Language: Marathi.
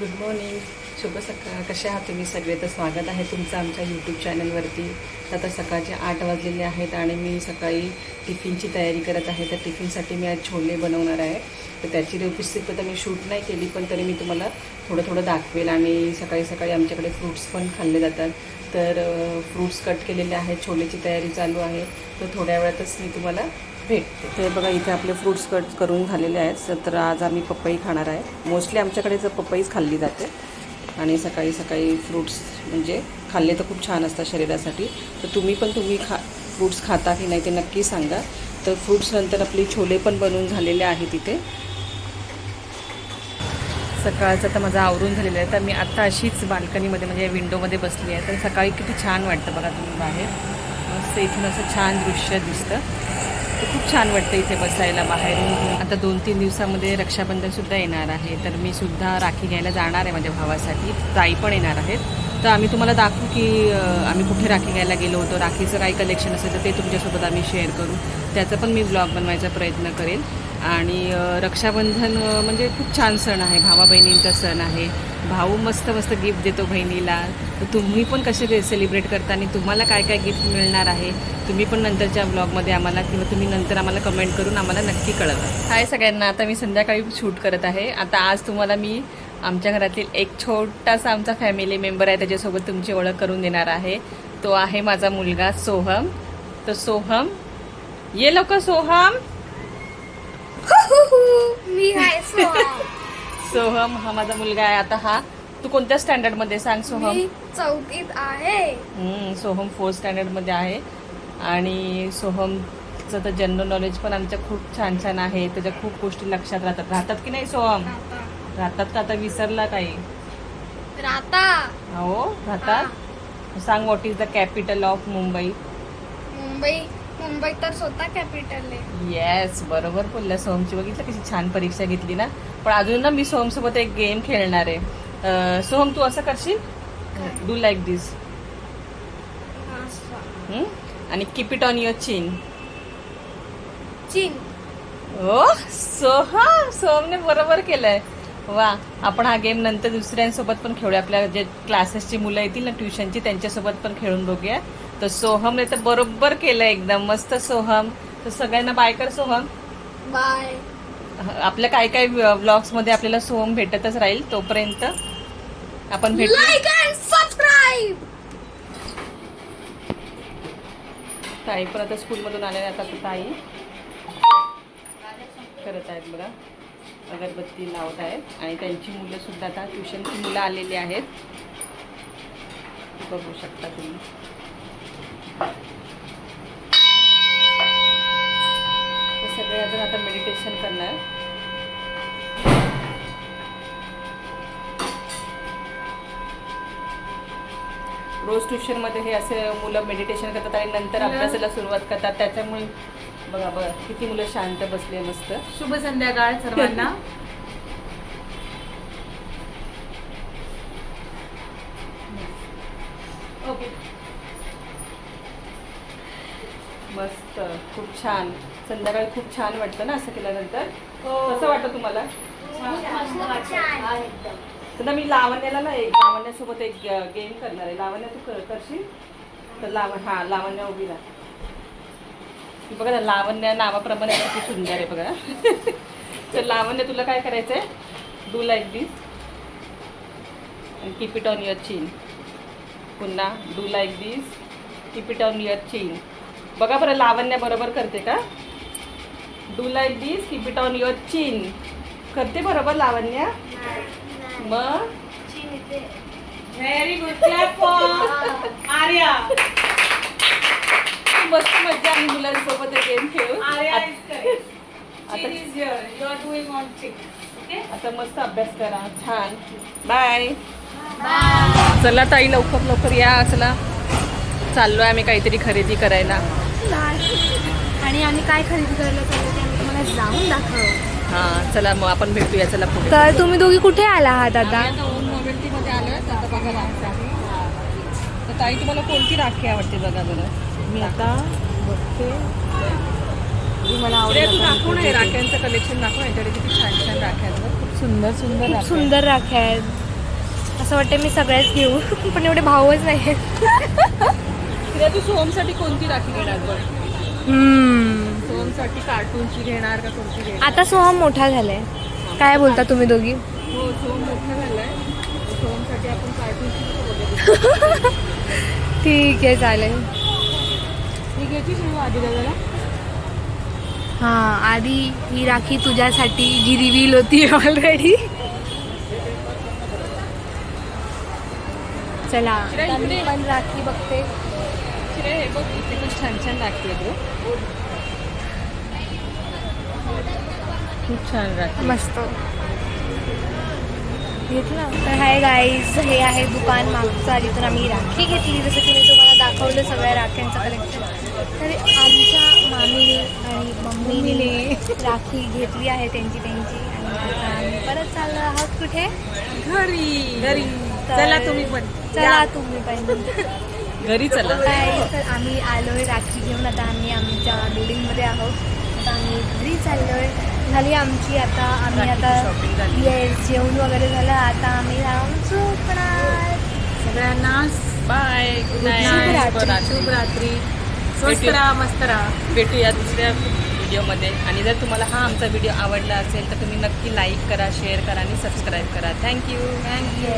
Good morning. शुभ सकाळ. कसे आहात तुम्ही? सगळे तर स्वागत आहे तुमचं आमच्या यूट्यूब चॅनलवरती तर आता सकाळचे आठ वाजलेले आहेत आणि मी सकाळी टिफिनची तयारी करत आहे. तर टिफिनसाठी मी आज छोले बनवणार आहे. तर त्याची रेसिपी तर मी शूट नाही केली पण तरी मी तुम्हाला थोडं थोडं दाखवेल. आणि सकाळी सकाळी आमच्याकडे फ्रूट्स पण खाल्ले जातात. तर फ्रूट्स कट केलेले आहेत. छोलेची तयारी चालू आहे. तर थोड्या वेळातच मी तुम्हाला भेटते. ते बघा इथे आपले फ्रूट्स कट करून झालेले आहेत. तर आज आम्ही पपई खाणार आहे. मोस्टली आमच्याकडे जर पपईच खाल्ली जाते आणि सकाळी सकाळी फ्रूट्स म्हणजे खाल्ले तर खूप छान असतात शरीरासाठी. तर तुम्ही पण तुम्ही खा फ्रूट्स खाता की नाही ते नक्की सांगा. तर फ्रूट्स नंतर आपले छोले पण बनवून झालेले आहेत इथे. सकाळचं तर माझं आवरून झालेलं आहे. तर मी आत्ता अशीच बाल्कनीमध्ये म्हणजे विंडोमध्ये बसली आहे. तर सकाळी किती छान वाटतं बघा तुम्ही बाहेर. मस्त इथून असं छान दृश्य दिसतं. खूप छान वाटतं इथे बसायला बाहेरून. आता दोन तीन दिवसामध्ये रक्षाबंधनसुद्धा येणार आहे. तर मी सुद्धा राखी घ्यायला जाणार आहे माझ्या भावासाठी. ताई पण येणार आहेत. तर आम्ही तुम्हाला दाखवू की आम्ही कुठे राखी घ्यायला गेलो होतो. राखीचं काही कलेक्शन असेल तर ते तुमच्यासोबत आम्ही शेअर करू. त्याचा पण मी ब्लॉग बनवायचा प्रयत्न करेन. आणि रक्षाबंधन म्हणजे खूप छान सण आहे. भावा बहिणींचा सण आहे. भाऊ मस्त मस्त गिफ्ट देतो बहिणीला. तर तुम्ही पण कसे सेलिब्रेट करता आणि तुम्हाला काय काय गिफ्ट मिळणार आहे तुम्ही पण नंतरच्या ब्लॉगमध्ये आम्हाला किंवा तुम्ही नंतर आम्हाला कमेंट करून आम्हाला नक्की कळवा. हाय सगळ्यांना. आता मी संध्याकाळी शूट करत आहे. आता आज तुम्हाला मी आमच्या घरातील एक छोटासा आमचा फॅमिली मेंबर आहे त्याच्यासोबत तुमची ओळख करून देणार आहे. तो आहे माझा मुलगा सोहम. तर सोहम ये लोक सोहम. मी आहे सोहम. सोहम हा माझा मुलगा आहे. आता हा तू कोणत्या स्टँडर्डमध्ये सांग सोहम? मी चौथीत आहे. हम्म, सोहम फोर्थ स्टँडर्डमध्ये आहे. आणि सोहमचं तर जनरल नॉलेज पण आमच्या खूप छान छान आहे. त्याच्या खूप गोष्टी लक्षात राहतात. राहतात की नाही सोहम? राहतात का आता? विसरला काही? राता हो राहतात? सांग what is the capital of Mumbai Mumbai. Mumbai तर स्वतः कॅपिटल आहे. येस बरोबर बोलला. सोहमची बघितलं कशी छान परीक्षा घेतली ना? पण अजून ना मी सोहमसोबत एक गेम खेळणार आहे. सोहम तू असं करशील? Do like this. आणि keep it on your chin chin हो सोहम! सोहमने बरोबर केलंय. वा आपण हा गेम नंतर दुसऱ्यांसोबत पण खेळूया. आपल्या जे क्लासेसची मुलं येतील ना ट्युशनची त्यांच्यासोबत पण खेळून बघूया. तर सोहमने तर बरोबर केलं एकदम. मस्त सोहम. तर सगळ्यांना बाय कर सोहम. बाय आपल्या काय काय ब्लॉग्समध्ये आपल्याला सोहम भेटतच राहील तोपर्यंत. आपण भेटू. ताई पण आता स्कूलमधून आल्या आता ताई. करत आहेत बघा. अगरबत्ती लावत आहेत. आणि त्यांची मुलं सुद्धा आता ट्युशनची मुलं आलेली आहेत. बघू शकता तुम्ही. ते सगळे अजून आता मेडिटेशन करणार. रोज ट्युशनमध्ये हे असे मुलं मेडिटेशन करतात आणि नंतर अभ्यासाला सुरुवात करतात. त्याच्यामुळे बघा बघा किती मुलं शांत बसले मस्त. शुभ संध्याकाळ सर्वांना. ओके. मस्त खूप छान. संध्याकाळी खूप छान वाटतं ना असं केल्यानंतर? कसं वाटतं तुम्हाला? तर ना मी लावण्याला ना एक लावण्यासोबत एक गेम करणार आहे. लावण्या तू कर करशील? तर लाव हां लावण्या उभी राहा. बघा ना लावण्या नावाप्रमाणे किती सुंदर आहे बघा. तर लावण्य तुला काय करायचं आहे डू लाईक दिस आणि keep it on your chin पुन्हा do like this keep it on your chin बघा बरं लावण्या बरोबर करते का? Do like this keep it on your chin करते बरोबर लावण्या? मग? Very good Arya. मस्त मज्जा आम्ही मुलांसोबत आता मस्त अभ्यास करा. छान. बाय चला ताई लवकर लवकर या. चला. चाललोय आम्ही काहीतरी खरेदी करायला. आणि आम्ही काय खरेदी करायला चाललो ते आम्ही तुम्हाला जाऊन दाखवू. हा चला मग आपण भेटूया. चला पुढे. तर तुम्ही दोघी कुठे आला आहात आता? आम्ही आता ओम नोवेल्टीमध्ये आलोय. आता बघा राखी तर ताई तुम्हाला कोणती राखी आवडते बघा बरं? मी आता बघते. जी मला आवडेल दाखव ना हे राख्यांचं कलेक्शन दाखव यांच्याकडे किती छान छान राख्या आहेत बघ. खूप सुंदर सुंदर खूप राख्या सुंदर राख्या आहेत. असं वाटतं मी सगळ्याच घेऊ पण एवढे भावच नाही आहेत. तू सोहमसाठी कोणती राखी घेणार बघ हम्म. सोहमसाठी कार्टूनची घेणार का कोणती घेणार आता सोहम मोठा झालाय काय बोलता तुम्ही दोघी हो सोहम मोठा झालाय सोहमसाठी आपण कार्टूनची नको बघत. ठीक आहे चालेल ही घ्यायची शिव आधी दादाला हा आधी ही राखी तुझ्यासाठी जी रिव्हील होती ऑलरेडी चला मी पण राखी बघते. श्रेय, हे बघ इथे पण छान छान राखी आहे गं. खूप छान राखी. मस्त. घेतलं? तर हाय गाईज हे आहे दुकान मागचं. जिथून आम्ही राखी घेतली जसं की मी तुम्हाला दाखवलं सगळ्या राख्यांचं कलेक्शन तर आमच्या राखी घेतली आहे त्यांची त्यांची. आणि परत चाललो आहोत कुठे? घरी. घरी. चला तुम्ही पण. चला तुम्ही पण. घरी चला. तर आम्ही आलोय राखी घेऊन. आता आम्ही आमच्या बिल्डिंगमध्ये आहोत. आता आम्ही घरी चाललोय. झाली आमची आता. आम्ही आता. येस जेवण वगैरे झालं. आता आम्ही जाऊन झोपणार सगळ्यांना बाय गुड शुभरात्री. शुभरात्री. स्वस्त. राहा मस्त राहा. भेटूया दुसऱ्या व्हिडिओमध्ये. आणि जर तुम्हाला हा आमचा व्हिडिओ आवडला असेल तर तुम्ही नक्की लाईक करा शेअर करा आणि सबस्क्राईब करा. Thank you thank you